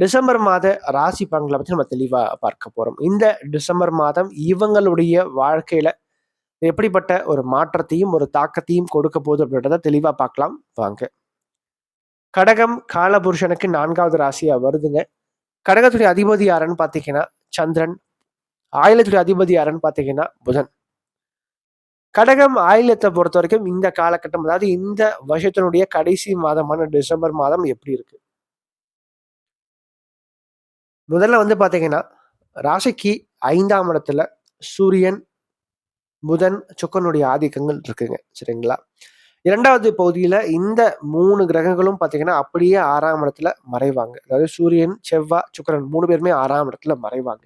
December மாத ராசி பலன்களை பற்றி நம்ம தெளிவாக பார்க்க போறோம். இந்த டிசம்பர் மாதம் இவங்களுடைய வாழ்க்கையில எப்படிப்பட்ட ஒரு மாற்றத்தையும் ஒரு தாக்கத்தையும் கொடுக்க போகுது அப்படின்றத தெளிவாக பார்க்கலாம். வாங்க. கடகம் காலபுருஷனுக்கு நான்காவது ராசியா வருதுங்க. கடகத்துடைய அதிபதி யாருன்னு பார்த்தீங்கன்னா சந்திரன். ஆயிலத்துடைய அதிபதி யாருன்னு பார்த்தீங்கன்னா புதன். கடகம் ஆயிலத்தை பொறுத்த வரைக்கும் இந்த காலகட்டம் அதாவது இந்த வருஷத்தினுடைய கடைசி மாதமான டிசம்பர் மாதம் எப்படி இருக்கு? முதல்ல வந்து பாத்தீங்கன்னா ராசிக்கு ஐந்தாம் இடத்துல சூரியன் புதன் சுக்கனுடைய ஆதிக்கங்கள் இருக்குங்க. சரிங்களா? இரண்டாவது பகுதியில இந்த மூணு கிரகங்களும் பார்த்தீங்கன்னா அப்படியே ஆறாம் இடத்துல மறைவாங்க. அதாவது சூரியன் செவ்வாய் சுக்கரன் மூணு பேருமே ஆறாம் இடத்துல மறைவாங்க.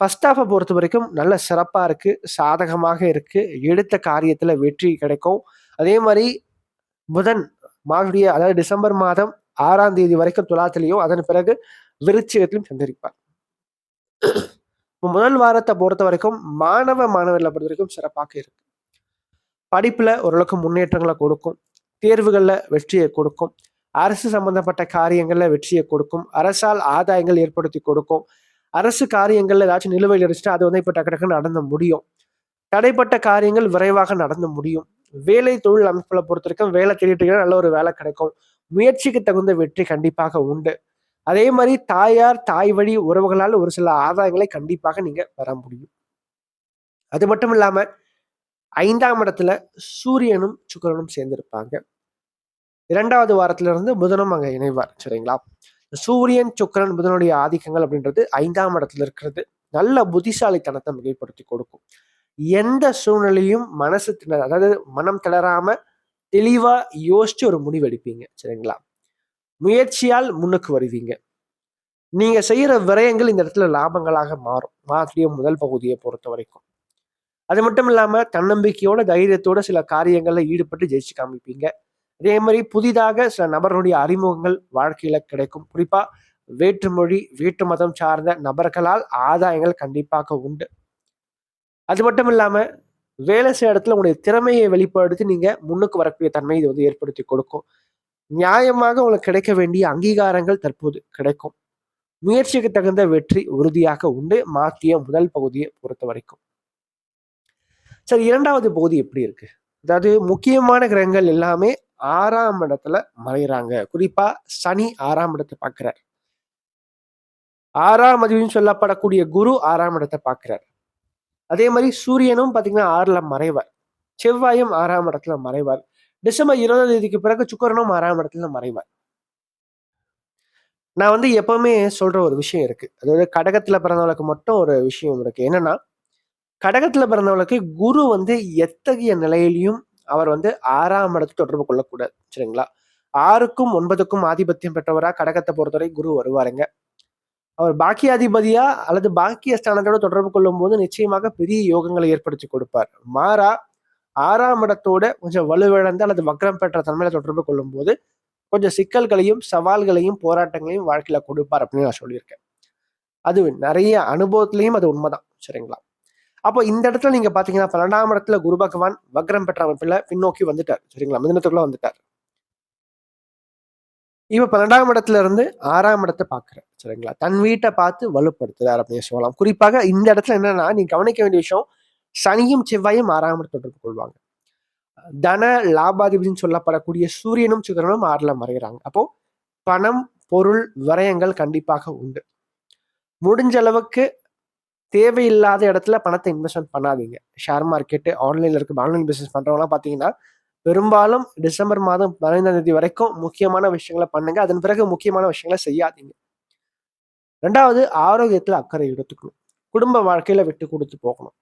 ஃபர்ஸ்ட் ஹாஃபை பொறுத்த வரைக்கும் நல்ல சிறப்பாக இருக்கு சாதகமாக இருக்கு எடுத்த காரியத்தில் வெற்றி கிடைக்கும். அதே மாதிரி புதன் மாதடைய அதாவது டிசம்பர் மாதம் ஆறாம் தேதி வரைக்கும் துலாத்திலையும் அதன் பிறகு விருச்சிகத்திலும் சந்தரிப்பார் முதல் வாரத்தை பொறுத்த வரைக்கும் மாணவ மாணவர்களை பொறுத்த வரைக்கும் சிறப்பாக இருக்கு. படிப்புல ஓரளவுக்கு முன்னேற்றங்களை கொடுக்கும். தேர்வுகளில் வெற்றியை கொடுக்கும். அரசு சம்பந்தப்பட்ட காரியங்களில் வெற்றியை கொடுக்கும். அரசால் ஆதாயங்கள் ஏற்படுத்தி கொடுக்கும். அரசு காரியங்கள்ல ஏதாச்சும் நிலுவையில் இருந்துச்சுட்டு அது வந்து இப்போ டக்கு டக்கு நடந்து முடியும். தடைப்பட்ட காரியங்கள் விரைவாக நடந்து முடியும். வேலை தொழில் அமைப்புகளை பொறுத்த வரைக்கும் வேலை தேடிட்டு நல்ல ஒரு வேலை கிடைக்கும். முயற்சிக்கு தகுந்த வெற்றி கண்டிப்பாக உண்டு. அதே மாதிரி தாயார் தாய் வழி உறவுகளால் ஒரு சில ஆதாயங்களை கண்டிப்பாக நீங்க பெற முடியும். அது மட்டும் இல்லாம ஐந்தாம் இடத்துல சூரியனும் சுக்கரனும் சேர்ந்திருப்பாங்க. இரண்டாவது வாரத்திலிருந்து புதனும் அங்கே இணைவார் சரிங்களா? சூரியன் சுக்கரன் புதனுடைய ஆதிக்கங்கள் அப்படின்றது ஐந்தாம் இடத்துல இருக்கிறது. நல்ல புத்திசாலித்தனத்தை மிகைப்படுத்தி கொடுக்கும். எந்த சூழ்நிலையும் மனசு திணற அதாவது மனம் திணறாம தெளிவா யோசிச்சு ஒரு முடிவெடுப்பீங்க சரிங்களா? முயற்சியால் முன்னுக்கு வருவீங்க. நீங்க செய்யற விரயங்கள் இந்த இடத்துல லாபங்களாக மாறும். மாற்றிய முதல் பகுதியை பொறுத்த வரைக்கும். அது மட்டும் இல்லாம தன்னம்பிக்கையோட தைரியத்தோட சில காரியங்கள்ல ஈடுபட்டு ஜெயிச்சு காமிப்பீங்க. அதே மாதிரி புதிதாக சில நபர்களுடைய அறிமுகங்கள் வாழ்க்கையில கிடைக்கும். குறிப்பா வேற்றுமொழி வேற்று மதம் சார்ந்த நபர்களால் ஆதாயங்கள் கண்டிப்பாக உண்டு. அது மட்டும் இல்லாம வேலை செய்ய இடத்துல உங்களுடைய திறமையை வெளிப்படுத்தி நீங்க முன்னுக்கு வரக்கூடிய தன்மை இது வந்து ஏற்படுத்தி கொடுக்கும். நியாயமாக உங்களுக்கு கிடைக்க வேண்டிய அங்கீகாரங்கள் தற்போது கிடைக்கும். முயற்சிக்கு தகுந்த வெற்றி உறுதியாக உண்டு. மாத்திய முதல் பகுதியை பொறுத்த வரைக்கும். சரி இரண்டாவது பகுதி எப்படி இருக்கு? அதாவது முக்கியமான கிரகங்கள் எல்லாமே ஆறாம் இடத்துல மறைகிறாங்க குறிப்பா சனி ஆறாம் இடத்தை பார்க்கிறார். ஆறாம் அதிபதினு சொல்லப்படக்கூடிய குரு ஆறாம் இடத்தை பார்க்கிறார். அதே மாதிரி சூரியனும் பாத்தீங்கன்னா ஆறுல மறைவார். செவ்வாயும் ஆறாம் இடத்துல மறைவார். டிசம்பர் இருபதாம் தேதிக்கு பிறகு சுக்கரனும் ஆறாம் இடத்துல மறைவார். நான் வந்து எப்பவுமே சொல்ற ஒரு விஷயம் இருக்கு. அதாவது கடகத்துல பிறந்தவளுக்கு மட்டும் ஒரு விஷயம் இருக்கு. என்னன்னா கடகத்துல பிறந்தவளுக்கு குரு வந்து எத்தகைய நிலையிலையும் அவர் வந்து ஆறாம் இடத்து தொடர்பு கொள்ளக்கூடாது. சரிங்களா? ஆறுக்கும் ஒன்பதுக்கும் ஆதிபத்தியம் பெற்றவரா கடகத்தை பொறுத்தவரை குரு வருவாருங்க. அவர் பாக்கியாதிபதியா அல்லது பாக்கிய ஸ்தானத்தோட தொடர்பு கொள்ளும் போது நிச்சயமாக பெரிய யோகங்களை ஏற்படுத்தி கொடுப்பார். மாறா ஆறாம் இடத்தோட கொஞ்சம் வலுவிழந்த அல்லது வக்ரம் பெற்ற தன்மையில தொடர்பு கொள்ளும் போது கொஞ்சம் சிக்கல்களையும் சவால்களையும் போராட்டங்களையும் வாழ்க்கையில கொடுப்பார் அப்படின்னு நான் சொல்லியிருக்கேன். அது நிறைய அனுபவத்திலையும் அது உண்மைதான். சரிங்களா? அப்போ இந்த இடத்துல நீங்க பாத்தீங்கன்னா பன்னெண்டாம் இடத்துல குரு பகவான் வக்ரம் பெற்ற அமைப்புல பின்னோக்கி வந்துட்டார். சரிங்களா? மிதனத்துக்குள்ள வந்துட்டார். இப்ப பன்னெண்டாம் இடத்துல இருந்து ஆறாம் இடத்தை பாக்குறார் சரிங்களா? தன் வீட்டை பார்த்து வலுப்படுத்துறாரு அப்படின்னு சொல்லலாம். குறிப்பாக இந்த இடத்துல என்னன்னா நீ கவனிக்க வேண்டிய விஷயம் சனியும் செவ்வாயும் ஆறாமல் தொடர்பு கொள்வாங்க. தன லாபாதிபதினு சொல்லப்படக்கூடிய சூரியனும் சுக்கரனும் ஆறுல மறைகிறாங்க. அப்போ பணம் பொருள் விரயங்கள் கண்டிப்பாக உண்டு. முடிஞ்ச அளவுக்கு தேவையில்லாத இடத்துல பணத்தை இன்வெஸ்ட்மெண்ட் பண்ணாதீங்க. ஷேர் மார்க்கெட்டு ஆன்லைன்ல இருக்கு ஆன்லைன் பிசினஸ் பண்ணுறவங்களாம் பாத்தீங்கன்னா பெரும்பாலும் டிசம்பர் மாதம் பதினைந்தாம் தேதி வரைக்கும் முக்கியமான விஷயங்களை பண்ணுங்க. அதன் பிறகு முக்கியமான விஷயங்களை செய்யாதீங்க. ரெண்டாவது ஆரோக்கியத்துல அக்கறை எடுத்துக்கணும். குடும்ப வாழ்க்கையில விட்டு கொடுத்து போகணும்.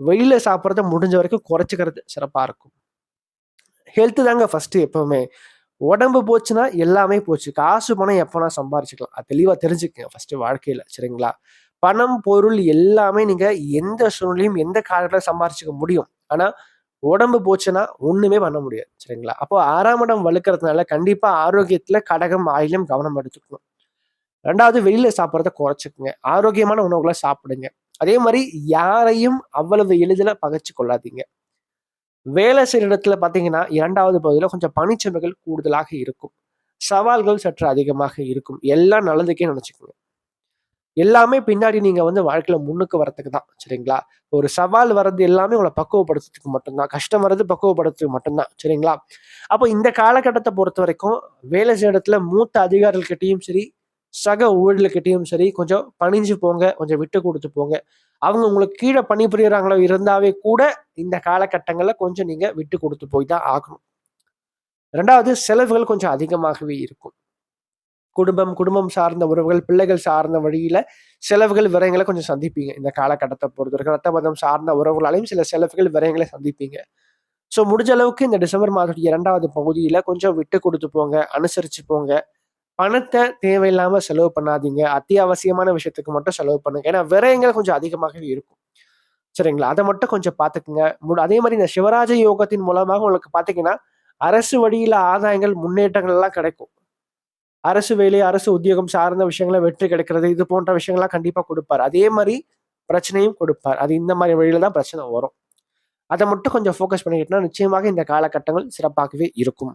வெளியில் சாப்பிட்றத முடிஞ்ச வரைக்கும் குறைச்சிக்கிறது சிறப்பாக இருக்கும். ஹெல்த்து தாங்க ஃபஸ்ட்டு எப்போவுமே உடம்பு போச்சுன்னா எல்லாமே போச்சு. காசு, பணம் எப்போனா சம்பாரிச்சுக்கலாம். அது தெளிவாக தெரிஞ்சுக்கங்க ஃபஸ்ட்டு வாழ்க்கையில் சரிங்களா? பணம், பொருள் எல்லாமே நீங்கள் எந்த சூழ்நிலையும், எந்த காலத்தில் சம்பாரிச்சுக்க முடியும். ஆனால் உடம்பு போச்சுன்னா ஒன்றுமே பண்ண முடியாது. சரிங்களா? அப்போ ஆறாம் இடம் வலுக்கிறதுனால கண்டிப்பாக ஆரோக்கியத்தில் கடகம், ஆயிலும் கவனம் எடுத்துக்கணும். ரெண்டாவது வெளியில் சாப்பிட்றத குறைச்சிக்கோங்க ஆரோக்கியமான உணவுகளை சாப்பிடுங்க. அதே மாதிரி யாரையும் அவ்வளவு எளிதில் பகைச்சு கொள்ளாதீங்க. வேலை செய்கிற இடத்துல பார்த்தீங்கன்னா, இரண்டாவது பகுதியில் கொஞ்சம் பனிச்சுமைகள் கூடுதலாக இருக்கும். சவால்கள் சற்று அதிகமாக இருக்கும். எல்லாம் நல்லதுக்கே நினச்சிக்கோங்க எல்லாமே பின்னாடி நீங்கள் வந்து வாழ்க்கையில் முன்னுக்கு வரத்துக்கு தான். சரிங்களா? ஒரு சவால் வர்றது எல்லாமே உங்களை பக்குவப்படுத்துறதுக்கு மட்டும்தான் கஷ்டம் வர்றது பக்குவப்படுத்துறதுக்கு மட்டும்தான் சரிங்களா? அப்போ இந்த காலகட்டத்தை பொறுத்த வரைக்கும் வேலை செய்கிற இடத்துல மூத்த அதிகாரிகள்கிட்டையும் சரி, சக ஊழலுக்கிட்டேயும் சரி, கொஞ்சம் பணிஞ்சு போங்க. கொஞ்சம் விட்டு கொடுத்து போங்க. அவங்க உங்களுக்கு கீழே பணிபுரியறாங்களோ இருந்தாவே கூட, இந்த காலகட்டங்களில் கொஞ்சம் நீங்கள் விட்டு கொடுத்து போய் தான் ஆகணும். ரெண்டாவது செலவுகள் கொஞ்சம் அதிகமாகவே இருக்கும். குடும்பம், குடும்பம் சார்ந்த உறவுகள், பிள்ளைகள் சார்ந்த வழியில செலவுகள், விரயங்களை கொஞ்சம் சந்திப்பீங்க. இந்த காலகட்டத்த பொறுத்தவரைக்கும் ரத்த பந்தம் சார்ந்த உறவுகளாலையும் சில செலவுகள், விரயங்களை சந்திப்பீங்க. ஸோ முடிஞ்ச அளவுக்கு இந்த டிசம்பர் மாதத்துடைய இரண்டாவது பகுதியில கொஞ்சம் விட்டு கொடுத்து போங்க. அனுசரிச்சு போங்க. பணத்தை தேவையில்லாம செலவு பண்ணாதீங்க. அத்தியாவசியமான விஷயத்துக்கு மட்டும் செலவு பண்ணுங்க. ஏன்னா விரயங்கள் கொஞ்சம் அதிகமாகவே இருக்கும். சரிங்களா? அதை மட்டும் கொஞ்சம் பார்த்துக்குங்க அதே மாதிரி இந்த சிவராஜ யோகத்தின் மூலமாக உங்களுக்கு பார்த்தீங்கன்னா, அரசு வழியில ஆதாயங்கள், முன்னேற்றங்கள் எல்லாம் கிடைக்கும். அரசு வேலை, அரசு உத்தியோகம் சார்ந்த விஷயங்களை வெற்றி கிடைக்கிறது, இது போன்ற விஷயங்கள்லாம் கண்டிப்பாக கொடுப்பார் அதே மாதிரி பிரச்சனையும் கொடுப்பார் அது இந்த மாதிரி வழியில தான் பிரச்சனை வரும். அதை மட்டும் கொஞ்சம் ஃபோக்கஸ் பண்ணிக்கிட்டோம்னா, நிச்சயமாக இந்த காலகட்டங்கள் சிறப்பாகவே இருக்கும்.